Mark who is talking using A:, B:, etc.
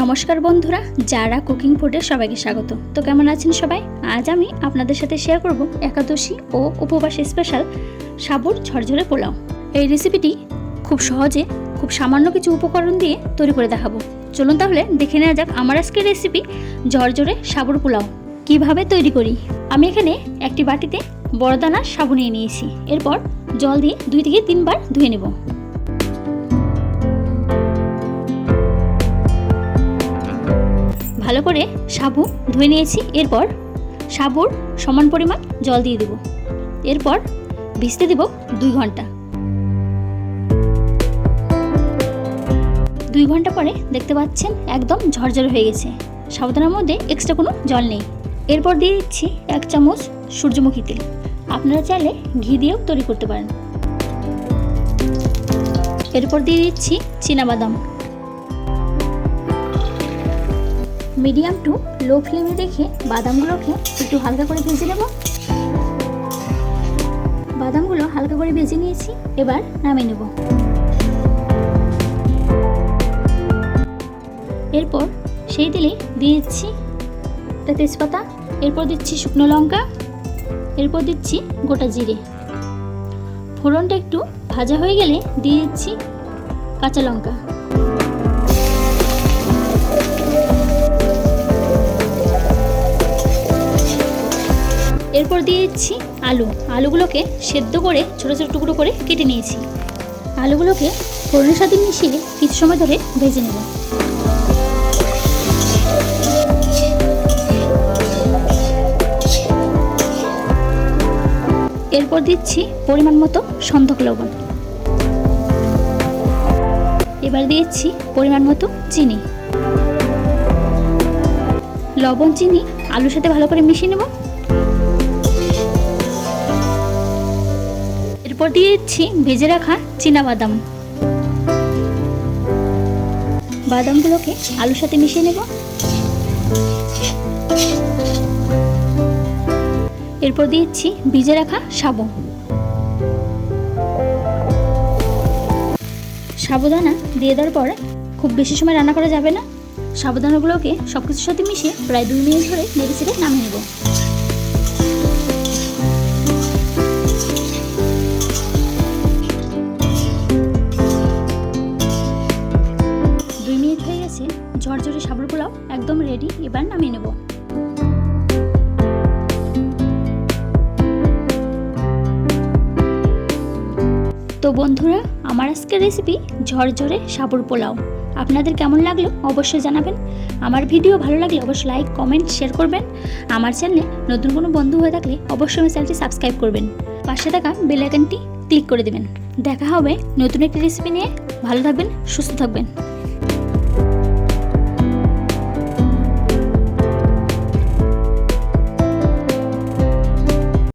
A: নমস্কার বন্ধুরা, যারা কুকিং ফুডে সবাইকে স্বাগত। তো কেমন আছেন সবাই? আজ আমি আপনাদের সাথে শেয়ার করব একাদশী ও উপবাস স্পেশাল সাবুর ঝরঝরে পোলাও। এই রেসিপিটি খুব সহজে, খুব সামান্য কিছু উপকরণ দিয়ে তৈরি করে দেখাবো। চলুন তাহলে দেখে নেওয়া যাক আমার আজকের রেসিপি ঝরঝরে সাবুর পোলাও। কীভাবে তৈরি করি? আমি এখানে একটি বাটিতে বড় দানার সাবু নিয়ে নিয়েছি। এরপর জল দিয়ে দুই থেকে তিনবার ধুয়ে নেব। ভালো করে সাবু ধুয়ে নিয়েছি। এরপর সাবুর সমান পরিমাণ জল দিয়ে দেব। এরপর ভিজতে দেব দুই ঘণ্টা। দুই ঘণ্টা পরে দেখতে পাচ্ছেন একদম ঝরঝরে হয়ে গেছে। সাবধানের মধ্যে এক্সট্রা কোনো জল নেই। এরপর দিয়ে দিচ্ছি এক চামচ সূর্যমুখী তেল। আপনারা চাইলে ঘি দিয়েও তৈরি করতে পারেন। এরপর দিয়ে দিচ্ছি বাদাম মিডিয়াম টু লো ফ্লেমে রেখে বাদামগুলোকে একটু হালকা করে ভেজে নেব। বাদামগুলো হালকা করে ভেজে নিয়েছি, এবার নামিয়ে নেব। এরপর সেই তেলে দিয়ে দিচ্ছি একটা তেজপাতা, এরপর দিচ্ছি শুকনো লঙ্কা, এরপর দিচ্ছি গোটা জিরে। ফোড়নটা একটু ভাজা হয়ে গেলে দিয়ে দিচ্ছি কাঁচা লঙ্কা। এরপর দিয়ে দিচ্ছি আলু। আলুগুলোকে সেদ্ধ করে ছোটো ছোটো টুকরো করে কেটে নিয়েছি। আলুগুলোকে ফোড়নের সাথে মিশিয়ে কিছু সময় ধরে ভেজে নেব। এরপর দিচ্ছি পরিমাণ মতো সন্ধক লবণ। এবার দিয়েছি পরিমাণ মতো চিনি। লবণ, চিনি আলুর সাথে ভালো করে মিশিয়ে নেব। এরপর দিয়ে দিচ্ছি ভেজে রাখা বাদাম বাদামগুলোকে আলুর সাথে মিশিয়ে নেব। এরপর দিয়েছি ভিজে রাখা সাবু। সাবুদানা দিয়ে দেওয়ার পর খুব বেশি সময় রান্না করা যাবে না। সাবুদানাগুলোকে সব কিছুর সাথে মিশিয়ে প্রায় দুই মিনিট ধরে নেড়ে চেড়ে নামিয়ে নেব। একদম রেডি এবার নামিয়ে নেব। তো বন্ধুরা, আমার আজকের রেসিপি ঝরঝরে সাবুর পোলাও। আপনাদের কেমন লাগল অবশ্যই জানাবেন। আমার ভিডিও ভালো লাগলে অবশ্যই লাইক কমেন্ট শেয়ার করবেন। আমার চ্যানেলে নতুন কোনো বন্ধু হয়ে থাকলে অবশ্যই আমার চ্যানেলটি সাবস্ক্রাইব করবেন। পাশে থাকা বেল আইকনটি ক্লিক করে দেবেন। দেখা হবে নতুন একটি রেসিপি নিয়ে। ভালো থাকবেন, সুস্থ থাকবেন।